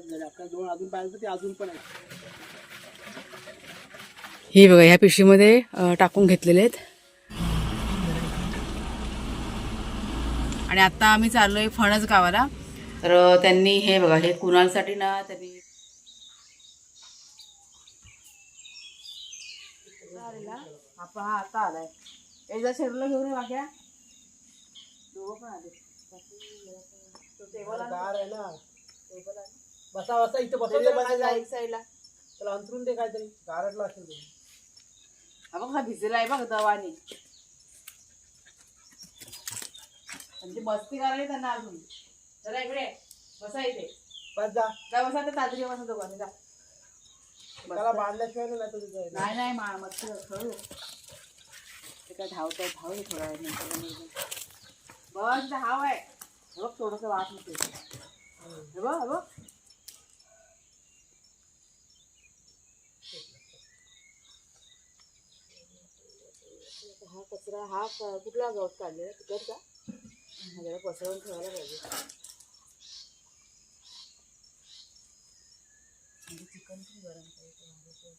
झाले दोन अजून पाहिजे ते अजून पण आहे हे बघा ह्या पिशवीमध्ये टाकून घेतलेले आहेत. आणि आता आम्ही चाललोय फणस गावाला. तर त्यांनी हे बघा हे कुणालसाठी ना त्यांनी आपा हा आता आलाय. एकदा शेरूला घेऊन वाग्या दोघं पण आले. तो टेबल आण- गार आहे ना. टेबल. बसा बसा इथं बसा एक साईडला त्याला अंतरून दे काहीतरी. गारटला असेल ते. हा बघ हा भिजला आहे बघ दवानी. आणि ते मस्ती करायला त्यांना अजून. जरा इकडे बसा इथे. बस जा. जा बसा तर ताजरी बसा दोघांनी जा. त्याला बांधल्याशिवाय नाही तर. नाही नाही मा मस्ती दे. ते काय धावत आहे धाव दे थोडा वेळ नंतर. बस हाव आहे. हे बघ थोडस वाट होते हे बघ हे बघ. हा कचरा हा क- कुठला गवत काढलेला? तिकडचा हा जरा पसरवून ठेवायला पाहिजे. म्हणजे चिकन पण गरम करायचं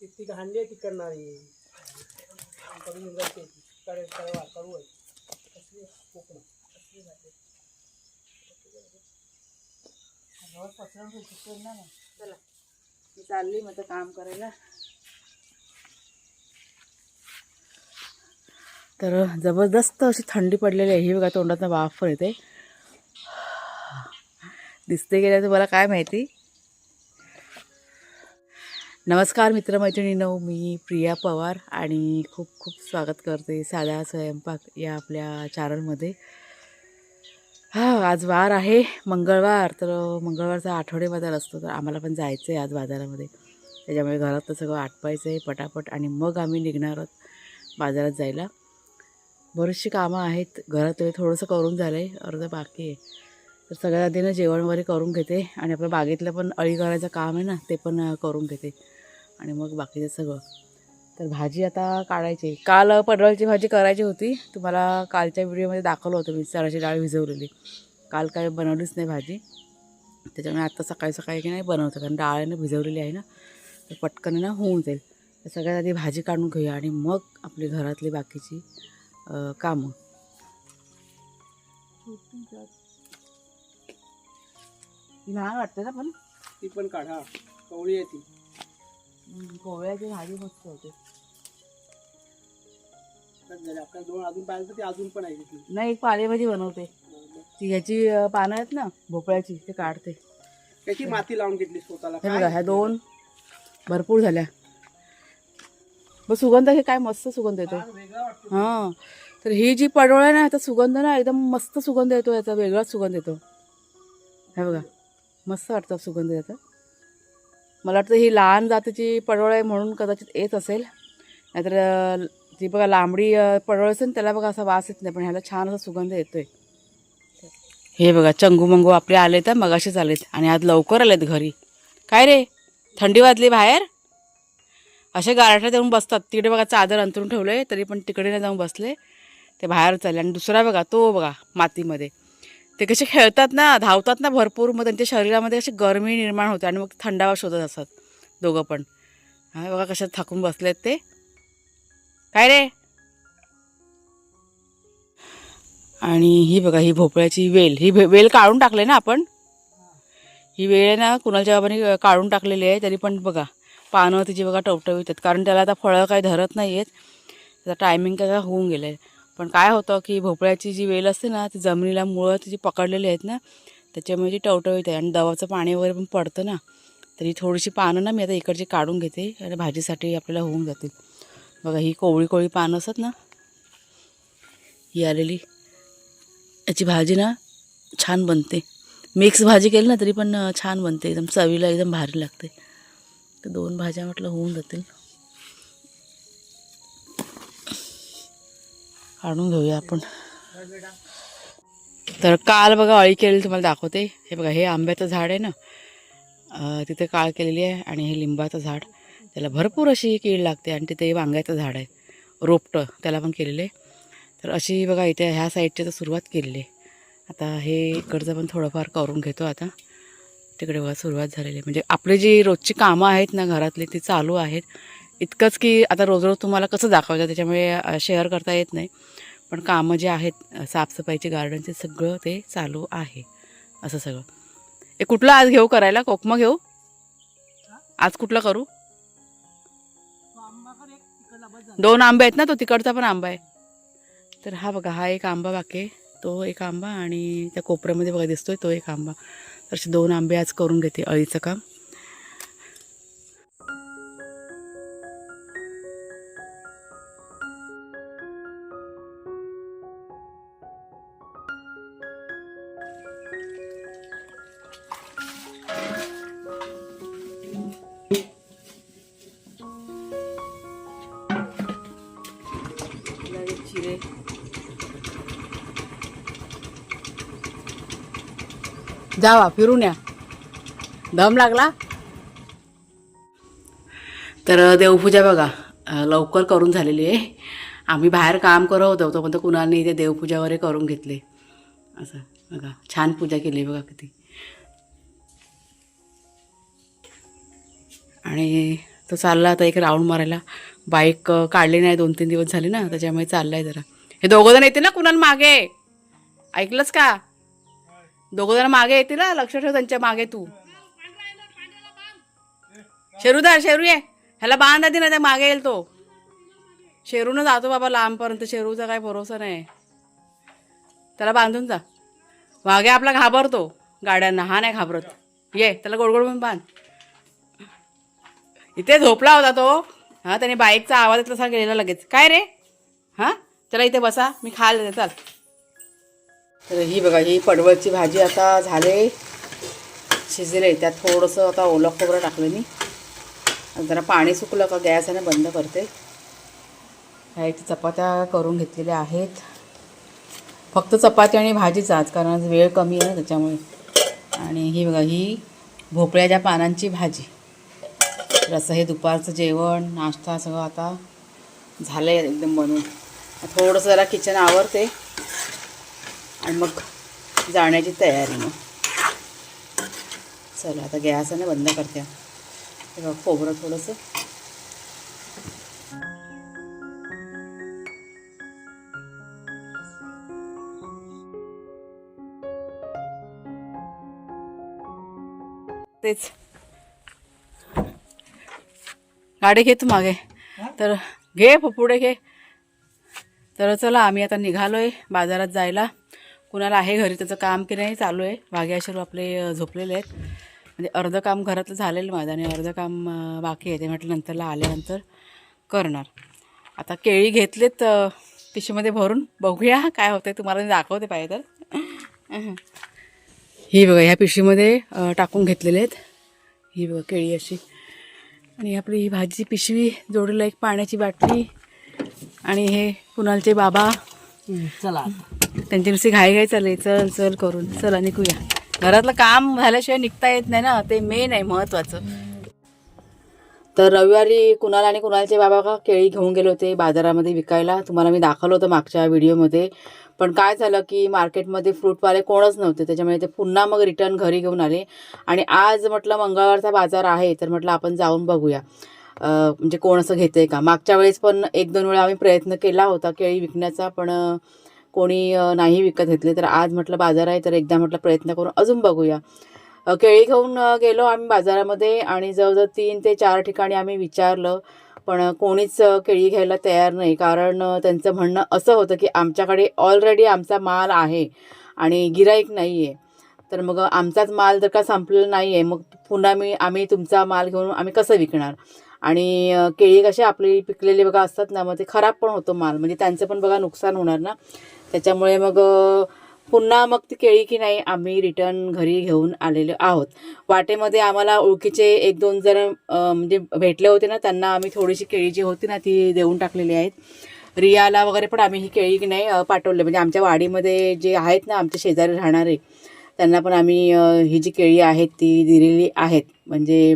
ती ती हांडी आहे तिकडनं आणि करून निघायची ती. कडे कडे कडू आहे. कसली आहे? कोकण रोज पसरवून ठेवू शकतो ना. मग. चला. मी चालली मग आता काम करायला. तर जबरदस्त अशी थंडी पडलेली आहे. ही बघा तोंडातनं वाफ पण येते दिसते गेल्या तुम्हाला काय माहिती? नमस्कार मित्रमैत्रिणींनो मी प्रिया पवार आणि खूप खूप स्वागत करते साधा स्वयंपाक या आपल्या चॅनलमध्ये हा आज वार आहे मंगळवार. तर मंगळवारचा आठवडे बाजार असतो तर आम्हाला पण जायचं आहे आज बाजारामध्ये. त्याच्यामुळे घरात तर सगळं आटपायचं आहे पटापट आणि मग आम्ही निघणार आहोत बाजारात जायला. बरीचशी कामं आहेत. घरात थोडंसं करून झालं आहे अर्ध बाकी आहे. तर सगळ्यात आधी ना जेवण वगैरे करून घेते आणि आपल्या बागेतलं पण अळी करायचं काम आहे ना ते पण करून घेते. आणि मग बाकीचं सगळं. तर भाजी आता काढायची. काल पडवळची भाजी करायची होती. तुम्हाला कालच्या व्हिडिओमध्ये दाखवलं होतं मी सराची डाळ भिजवलेली. काल काय बनवलीच नाही भाजी. त्याच्यामुळे आत्ता सकाळी सकाळी की नाही बनवतं कारण डाळ ना भिजवलेली आहे ना तर पटकन ना होऊन जाईल. तर सगळ्यात आधी भाजी काढून घेऊया आणि मग आपली घरातली बाकीची कामं. लहान वाटते ना पण. ती पण काढा. कवळी आहे ती. कोवळ्याची भाजी मस्त होते. आपल्या दोन अजून पाहिजे तर ते अजून पण आहे तिथे. नाही एक पालेभाजी बनवते. ती ह्याची अं, पानं आहेत ना भोपळ्याची ते काढते. त्याची माती लावून घेतली स्वतःला. हे? बघा ह्या दोन भरपूर झाल्या. मग सुगंध हे काय मस्त सुगंध येतो. हां. तर ही जी पडवळ आहे ना ह्याचा सुगंध ना एकदम मस्त सुगंध येतो याचा वेगळाच सुगंध येतो. हे बघा मस्त वाटतं सुगंध याचा. मला वाटतं ही लहान जातीची पडवळ आहे म्हणून कदाचित येत असेल. नाहीतर ती बघा लांबडी पडवळ असेल त्याला बघा असा वास येत नाही पण ह्याला छान असा सुगंध येतोय. हे बघा चंगू मंगू आपले आले तर मगाशीच आलेत आणि आज लवकर आलेत घरी. काय रे? थंडी वाजली बाहेर? असे गारठ्यात जाऊन बसतात. तिकडे बघा चादर अंतरून आहे तरी पण तिकडे नाही जाऊन बसले. ते बाहेर चालले. आणि दुसरा बघा तो बघा मातीमध्ये. ते कसे खेळतात ना धावतात ना भरपूर मग त्यांच्या शरीरामध्ये अशी गरमी निर्माण होते आणि मग थंडावा शोधत असतात दोघं पण. हा बघा कशा थकून बसलेत ते. काय रे? आणि ही बघा ही भोपळ्याची वेल. ही भे- वेल काढून टाकले ना आपण? ही वेळ आहे ना कुणाच्या बाबांनी काढून टाकलेली आहे तरी पण बघा. पानं तिची बघा टवटवीत आहेत. कारण त्याला आता फळं काही धरत नाही आहेत त्याचा टायमिंग काय होऊन गेलं आहे पण काय होतं की भोपळ्याची जी वेल असते ना ती जमिनीला मुळं तिची पकडलेली आहेत ना त्याच्यामुळे ती टवटवीत आहे. आणि दवाचं पाणी वगैरे पण पडतं ना तरी थोडीशी पानं ना मी आता इकडची काढून घेते आणि भाजीसाठी आपल्याला होऊन जातील. बघा ही कोवळी कोवळी पानं असतात ना ही आलेली. याची भाजी ना छान बनते. मिक्स भाजी केली ना तरी पण छान बनते. एकदम चवीला एकदम भारी लागते. तर दोन भाज्या म्हटलं होऊन जातील. काढून घेऊया आपण. तर काल बघा अळी केलेली तुम्हाला दाखवते. हे बघा हे आंब्याचं झाड आहे ना? तिथे काळ केलेली आहे आणि हे लिंबाचं झाड. त्याला भरपूर अशी कीड लागते आणि तिथे वांग्याचं झाड आहे. रोपटं त्याला पण केलेलं आहे. तर अशी बघा इथे ह्या साईडची तर सुरुवात केलेली आहे. आता हे इकडचं पण थोडंफार करून घेतो आता. तिकडे बघा सुरुवात झालेली आहे. म्हणजे आपली जी रोजची कामं आहेत ना घरातली ती चालू आहेत. इतकंच की आता रोज रोज तुम्हाला कसं दाखवायचं? त्याच्यामुळे शेअर करता येत नाही. पण कामं जे आहेत साफसफाईचे गार्डनचे सगळं ते चालू आहे. असं सगळं. हे कुठलं आज घेऊ करायला? कोकमा घेऊ? आज कुठलं करू? दोन आंबे आहेत ना तो तिकडचा पण आंबा आहे. तर हा बघा हा एक आंबा बाकी तो एक आंबा आणि त्या कोपऱ्यामध्ये बघा दिसतोय तो एक आंबा. असे दोन आंबे आज करून घेते अळीचं काम. जावा फिरून या. दम लागला? तर देवपूजा बघा लवकर करून झालेली आहे. आम्ही बाहेर काम करत होतो तोपर्यंत कुणालने इथे देवपूजा वगैरे करून घेतले. असं बघा छान पूजा केली बघा किती. आणि तो चालला आता एक राऊंड मारायला. बाईक काढली नाही दोन तीन दिवस झाले ना त्याच्यामुळे चाललाय जरा. हे दोघं जण येते ना कुणाल मागे? ऐकलंच का? दोघं जण मागे येतील लक्ष ठेव त्यांच्या मागे तू. शेरूदार शेरू ये. ह्याला बांध आधी ना त्या मागे येईल तो. शेरूनं जातो बाबा लांबपर्यंत शेरूचा काही भरोसा नाही. त्याला बांधून जा. मागे आपला घाबरतो. गाड्यांना हा नाही घाबरत. ये त्याला गोडगोड म्हणून बांध. इथे झोपला होता तो. हा त्याने बाईकचा आवाज तसा गेलेला लगेच. काय रे? हा? चला इथे बसा. मी खाल चाल. तर ही बघा ही पडवळची भाजी आता झाले शिजले. त्यात थोडंसं आता ओलं खोबरं टाकलं मी. जरा पाणी सुकलं का गॅसने बंद करते. ह्या इथे चपात्या करून घेतलेल्या आहेत. फक्त चपाती आणि भाजीच आज कारण वेळ कमी आहे त्याच्यामुळे. आणि ही बघा ही भोपळ्याच्या पानांची भाजी. तर असं हे दुपारचं जेवण नाश्ता सगळं आता झालं आहे एकदम बनवून. थोडंसं जरा किचन आवरते. आणि मग जाण्याची तयारी मग. चला आता गॅस आहे ना बंद करते. हे बघ खोबरं थोडंसं. तेच. गाडी घे तू मागे. तर घे पुढे घे. तर चला आम्ही आता निघालोय बाजारात जायला. कुणाला आहे घरी त्याचं काम की नाही चालू आहे. वाघ्याशरू आपले झोपलेले आहेत. म्हणजे अर्धं काम घरातलं झालेलं माझं आणि अर्धं काम बाकी आहे. ते म्हटलं नंतरला आल्यानंतर करणार. आता केळी घेतलेत पिशीमध्ये पिशवीमध्ये भरून. बघूया काय होतं तुम्हाला मी दाखवते पाहिजे तर. ही बघा ह्या पिशवीमध्ये टाकून घेतलेले आहेत. ही बघा केळी अशी. आणि आपली ही भाजीची पिशवी जोडीला एक पाण्याची बाटली. आणि हे कुणालचे बाबा. चला त्यांची नुसती घाई घाई चालली. चल चल करून. चला निघूया. घरातलं काम झाल्याशिवाय निघता येत नाही ना. ते मेन आहे महत्वाचं. तर रविवारी कुणाल आणि कुणालचे बाबा का केळी घेऊन गेले होते बाजारामध्ये विकायला? तुम्हाला मी दाखवलं होतं मागच्या व्हिडिओमध्ये. पण काय झालं की मार्केटमध्ये फ्रूटवाले कोणच नव्हते. त्याच्यामुळे ते पुन्हा मग रिटर्न घरी घेऊन आले. आणि आज म्हटलं मंगळवारचा बाजार आहे तर म्हटलं आपण जाऊन बघूया. म्हणजे कोण असं घेतंय का? मागच्या वेळेस पण एक दोन वेळा आम्ही प्रयत्न केला होता केळी विकण्याचा पण कोणी नाही विकत घेतले तर आज म्हटलं बाजार आहे तर एकदा म्हटलं प्रयत्न करून अजून बघूया. केळी घेऊन गेलो आम्ही बाजारामध्ये आणि जवळजवळ तीन ते चार ठिकाणी आम्ही विचारलं पण कोणीच केळी घ्यायला तयार नाही. कारण त्यांचं म्हणणं असं होतं की आमच्याकडे ऑलरेडी आमचा माल आहे आणि गिराईक नाही आहे तर मग आमचाच माल जर का संपलेला नाही आहे मग पुन्हा मी आम्ही तुमचा माल घेऊन आम्ही कसं विकणार? आणि केळी कशी आपली पिकलेली बघा असतात ना मग ते खराब पण होतो माल. म्हणजे त्यांचं पण बघा नुकसान होणार ना. त्याच्यामुळे मग पुन्हा मग ती केळी की नाही आम्ही रिटर्न घरी घेऊन आलेलो आहोत. वाटेमध्ये आम्हाला ओळखीचे एक दोन जण म्हणजे भेटले होते ना त्यांना आम्ही थोडीशी केळी जी होती ना ती देऊन टाकलेली आहेत. रियाला वगैरे पण आम्ही ही केळी की नाही पाठवले. म्हणजे आमच्या वाडीमध्ये जे आहेत ना आमच्या शेजारी राहणारे त्यांना पण आम्ही ही जी केळी आहेत ती दिलेली आहेत. म्हणजे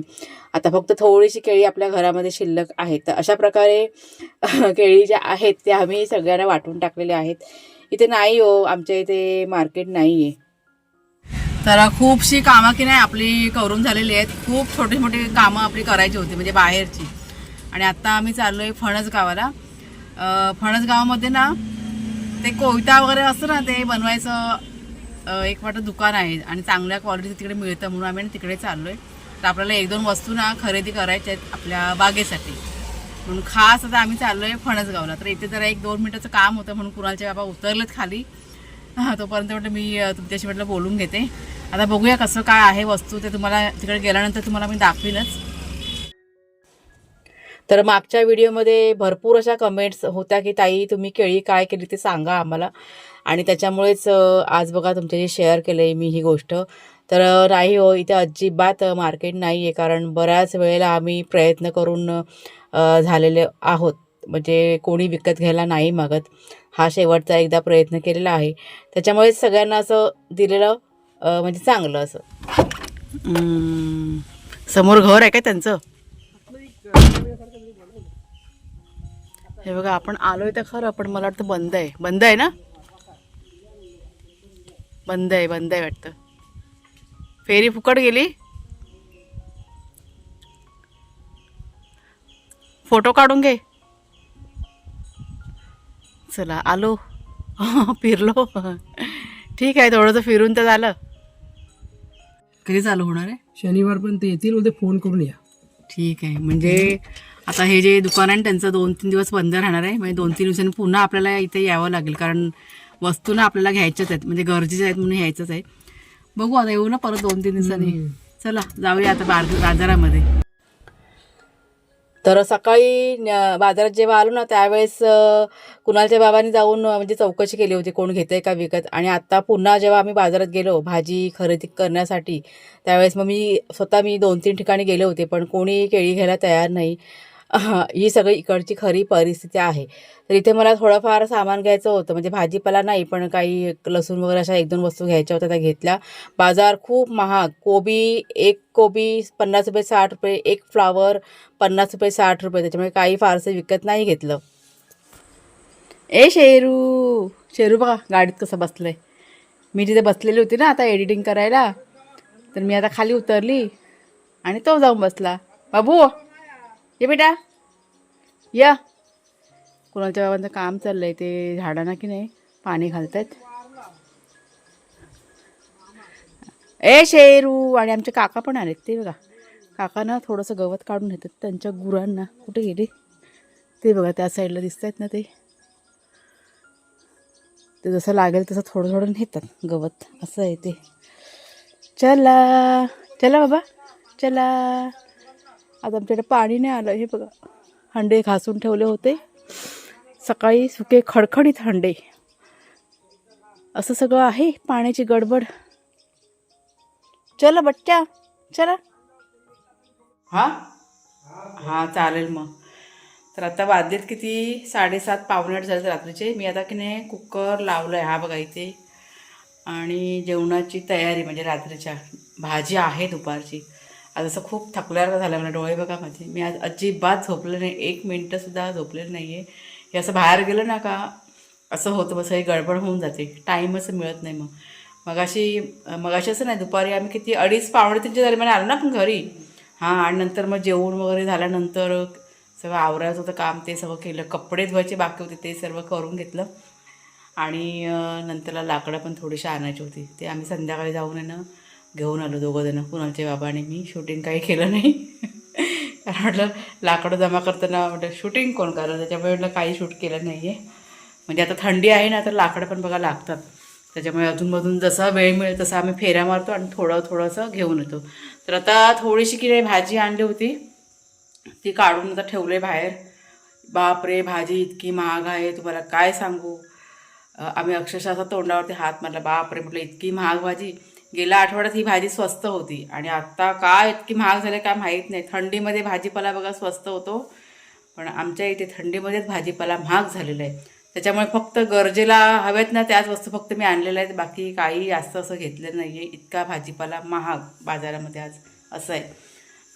आता फक्त थोडीशी केळी आपल्या घरामध्ये शिल्लक आहेत. तर अशा प्रकारे केळी ज्या आहेत त्या आम्ही सगळ्यांना वाटून टाकलेल्या आहेत. इथे नाही हो आमच्या इथे मार्केट नाही आहे तर खूपशी कामं की नाही आपली करून झालेली आहेत. खूप छोटी मोठी कामं आपली करायची होती म्हणजे बाहेरची. आणि आत्ता आम्ही चाललो आहे फणस गावाला फणस गावामध्ये ना ते कोयता वगैरे असतं ना ते बनवायचं एक वाटतं दुकान आहे. आणि चांगल्या क्वालिटीचं तिकडे मिळतं म्हणून आम्ही तिकडे चाललो आहे तर आपल्याला एक दोन वस्तू ना खरेदी करायच्या आहेत आपल्या बागेसाठी. म्हणून खास आता आम्ही चाललो आहे फणसगावला. तर इथे जरा एक दोन मिनटाचं काम होतं म्हणून कुणालचे बाबा उतरलेत खाली. हां तोपर्यंत म्हटलं मी तुमच्याशी म्हटलं बोलून घेते. आता बघूया कसं काय आहे वस्तू ते तुम्हाला तिकडे गेल्यानंतर तुम्हाला मी दाखवीनच. तर मागच्या व्हिडिओमध्ये भरपूर अशा कमेंट्स होत्या की ताई तुम्ही केळी काय केली ते सांगा आम्हाला. आणि त्याच्यामुळेच आज बघा तुमच्याशी शेअर केलं आहे मी ही गोष्ट. तर नाही हो इथे अजिबात मार्केट नाही आहे कारण बऱ्याच वेळेला आम्ही प्रयत्न करून झालेले आहोत. म्हणजे कोणी विकत घ्यायला नाही मागत. हा शेवटचा एकदा प्रयत्न केलेला आहे. त्याच्यामुळे सगळ्यांना असं दिलेलं म्हणजे चांगलं असं. समोर घर आहे काय त्यांचं? हे बघा आपण आलोय तर खरं पण मला वाटतं बंद आहे. बंद आहे ना? बंद आहे बंद आहे वाटतं. फेरी फुकट गेली. फोटो काढून घे. चला आलो. फिरलो. ठीक आहे थोडंसं फिरून तर झालं. कधी चालू होणार आहे? शनिवार पण ते येतील उद्या फोन करून या. ठीक आहे म्हणजे आता हे जे दुकान आहे ना, त्यांचं दोन तीन दिवस बंद राहणार आहे. म्हणजे दोन तीन दिवसांनी पुन्हा आपल्याला इथे यावं लागेल कारण वस्तू ना आपल्याला घ्यायच्याच आहेत. म्हणजे गरजेच्या आहेत म्हणून घ्यायचंच आहे. बघू आता येऊ ना परत दोन तीन दिवसांनी. चला जाऊया आता बाजारामध्ये. तर सकाळी बाजारात जेव्हा आलो ना त्यावेळेस कुणालच्या बाबांनी जाऊन म्हणजे चौकशी केली होती कोण घेतंय का विकत. आणि आता पुन्हा जेव्हा आम्ही बाजारात गेलो भाजी खरेदी करण्यासाठी त्यावेळेस मग मी स्वतः मी दोन तीन ठिकाणी गेले होते पण कोणी केळी घ्यायला तयार नाही. ही सगळी इकडची खरी परिस्थिती आहे. तर इथे मला थोडंफार सामान घ्यायचं होतं. म्हणजे भाजीपाला नाही पण काही लसूण वगैरे अशा एक दोन वस्तू घ्यायच्या होत्या त्या घेतल्या. बाजार खूप महाग. कोबी एक कोबी पन्नास रुपये साठ रुपये एक फ्लावर पन्नास रुपये साठ रुपये. त्याच्यामुळे काही फारसं विकत नाही घेतलं. ए शेरू! शेरू बघा गाडीत कसं बसलंय. मी तिथे बसलेली होती ना आता एडिटिंग करायला. तर मी आता खाली उतरली आणि तो जाऊन बसला. बाबू! ये बेटा. या. कुणाच्या बाबांचं काम चाललं आहे ते झाडांना की नाही? पाणी घालतायत. ए शेरू आणि आमचे काका पण आलेत ते बघा. काका ना थोडंसं गवत काढून येतात त्यांच्या गुरांना. कुठे गेले? ते बघा त्या साईडला दिसत आहेत ना ते. ते जसं लागेल तसं थोडं थोडं नेतात गवत. असं आहे ते. चला. चला बाबा. चला. आता आमच्याकडे पाणी नाही आलं. हे बघा. हंडे घासून ठेवले होते. सकाळी सुके खडखडीत हंडे. असं सगळं आहे पाण्याची गडबड? चला बच्चा चला. हा? हा चालेल मग. तर आता वाजलेत किती? साडेसात पावणे झाले रात्रीचे. मी आता की नाही कुकर लावलं आहे हा बघा इथे. आणि जेवणाची तयारी म्हणजे रात्रीच्या. भाजी आहे दुपारची. आज असं खूप थकल्यासारखं झालं मला डोळे बघा माझे. मी आज अजिबात झोपले नाही. एक मिनटंसुद्धा झोपलेलं नाही आहे हे असं बाहेर गेलं ना का असं होतं बस हे गडबड होऊन जाते. टाईमच मिळत नाही मग. मगाशी मगाशी असं नाही दुपारी आम्ही किती अडीच पावणे तीनच्या दरम्यान आलो ना आपण घरी. हां आणि नंतर मग जेवण वगैरे झाल्यानंतर सगळं आवरायचं होतं काम ते सगळं केलं. कपडे धुवायचे बाकी होते ते सर्व करून घेतलं. आणि नंतरला लाकडं पण थोडीशी आणायची होती. ते आम्ही संध्याकाळी जाऊन आहे ना घेऊन आलो दोघं जणं कुणालचे बाबा आणि मी शूटिंग काही केलं नाही. कारण म्हटलं लाकडं जमा करताना म्हटलं शूटिंग कोण करेल त्याच्यामुळे म्हटलं काही शूट केलं नाही आहे म्हणजे आता थंडी आहे ना तर लाकडं पण बघा लागतात. त्याच्यामुळे अधूनमधून जसा वेळ मिळेल तसा आम्ही फेऱ्या मारतो आणि थोडं थोडंसं घेऊन येतो. तर आता थोडीशी की नाही भाजी आणली होती. ती काढून आता ठेवले बाहेर. बापरे भाजी इतकी महाग आहे तुम्हाला काय सांगू? आम्ही अक्षरशः असा तोंडावरती हात मारला. बापरे म्हटलं इतकी महाग भाजी. गेल्या आठवड्यात ही भाजी स्वस्त होती. आणि आत्ता काय इतकी महाग झाली काय माहीत नाही. थंडीमध्ये भाजीपाला बघा स्वस्त होतो. पण आमच्या इथे थंडीमध्येच भाजीपाला महाग झालेला आहे. त्याच्यामुळे फक्त गरजेला हव्यात ना त्याच वस्तू फक्त मी आणलेल्या आहेत. बाकी काही जास्त असं घेतलेलं नाही आहे इतका भाजीपाला महाग बाजारामध्ये आज असं आहे.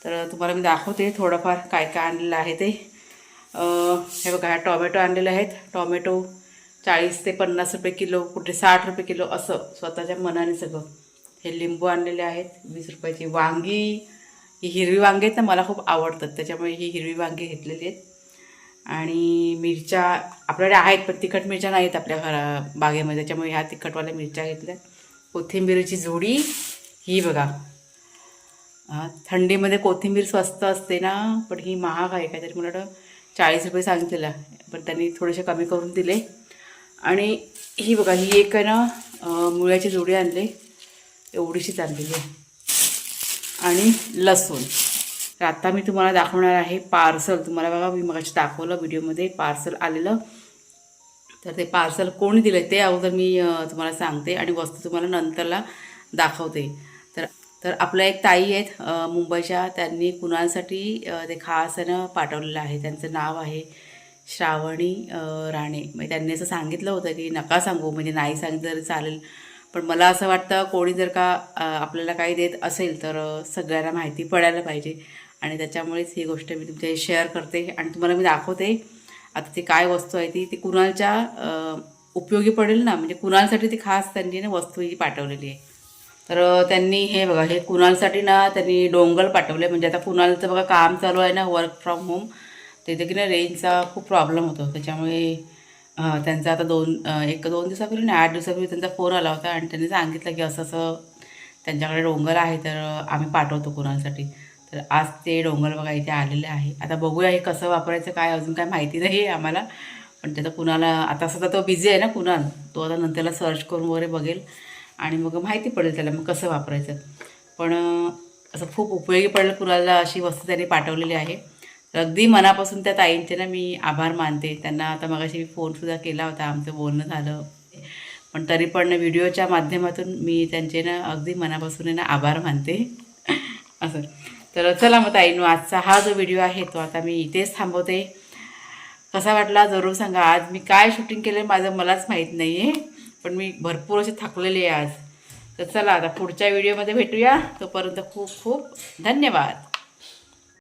तर तुम्हाला मी दाखवते थोडंफार काय काय आणलेलं आहे ते. हे बघा ह्या टॉमॅटो आणलेले आहेत. टॉमॅटो चाळीस ते पन्नास रुपये किलो कुठे साठ रुपये किलो असं स्वतःच्या मनाने सगळं. हे लिंबू आणलेले आहेत वीस रुपयाची वांगी ही हिरवी वांगी आहेत ना मला खूप आवडतात त्याच्यामुळे ही हिरवी वांगी घेतलेली आहेत. आणि मिरच्या आपल्याकडे आहेत पण तिखट मिरच्या नाहीत आपल्या घरा बागेमध्ये त्याच्यामुळे ह्या तिखटवाल्या मिरच्या घेतल्या कोथिंबीरची जोडी ही बघा. थंडीमध्ये कोथिंबीर स्वस्त असते ना पण ही महाग आहे काहीतरी मला वाटतं चाळीस रुपये सांगितलेला पण त्यांनी थोडेसे कमी करून दिले. आणि ही बघा ही एक आहे ना मुळ्याची जोडी आणली. एवढीशीच आणलेली आहे. आणि लसूण. तर आता मी तुम्हाला दाखवणार आहे पार्सल. तुम्हाला बघा मी मगाशी दाखवलं व्हिडिओमध्ये पार्सल आलेलं. तर ते पार्सल कोणी दिलं ते अगोदर मी तुम्हाला सांगते आणि वस्तू तुम्हाला नंतरला दाखवते. तर तर आपल्या एक ताई आहेत मुंबईच्या. त्यांनी कुणासाठी ते खास पाठवलेलं आहे. त्यांचं नाव आहे श्रावणी राणे. म्हणजे त्यांनी असं सांगितलं होतं की नका सांगू. म्हणजे नाही सांगितलं तरी चालेल. पण मला असं वाटतं कोणी जर का आपल्याला काही देत असेल तर सगळ्यांना माहिती पडायला पाहिजे. आणि त्याच्यामुळेच ही गोष्ट मी तुमच्याशी शेअर करते आणि तुम्हाला मी दाखवते. आता ती काय वस्तू आहे ती ती कुणालच्या उपयोगी पडेल ना? म्हणजे कुणालसाठी ती खास त्यांनी ना वस्तू ही पाठवलेली आहे. तर त्यांनी हे बघा हे कुणालसाठी ना त्यांनी डोंगल पाठवले. म्हणजे आता कुणालचं बघा काम चालू आहे ना वर्क फ्रॉम होम तिथे की ना रेंजचा खूप प्रॉब्लेम होतो. त्याच्यामुळे त्यांचा आता दोन एक दोन दिवसापूर्वी नाही आठ दिवसापूर्वी त्यांचा फोन आला होता आणि त्यांनी सांगितलं की असं असं त्यांच्याकडे डोंगर आहे तर आम्ही पाठवतो कुणालसाठी. तर आज ते डोंगर बघा इथे आलेले आहे. आता बघूया हे कसं वापरायचं काय अजून काय माहिती नाही आहे आम्हाला. पण त्याचा कुणाला आता सध्या तो बिझी आहे ना कुणाल. तो आता नंतरला सर्च करून वगैरे बघेल. आणि मग माहिती पडेल त्याला मग कसं वापरायचं. पण असं खूप उपयोगी पडलं कुणाला अशी वस्तू त्यांनी पाठवलेली आहे. तर अगदी मनापासून त्या ताईंचे ना मी आभार मानते. त्यांना आता मगाशी मी फोनसुद्धा केला होता. आमचं बोलणं झालं. पण तरी पण व्हिडिओच्या माध्यमातून मी त्यांचे ना अगदी मनापासून आहे ना आभार मानते. असं. तर चला मग ताईनो आजचा हा जो व्हिडिओ आहे तो आता मी इथेच थांबवते. कसा वाटला जरूर सांगा. आज मी काय शूटिंग केलं माझं मलाच माहीत नाही आहे पण मी भरपूर असे थकलेले आहे आज. तर चला आता पुढच्या व्हिडिओमध्ये भेटूया. तोपर्यंत खूप खूप धन्यवाद.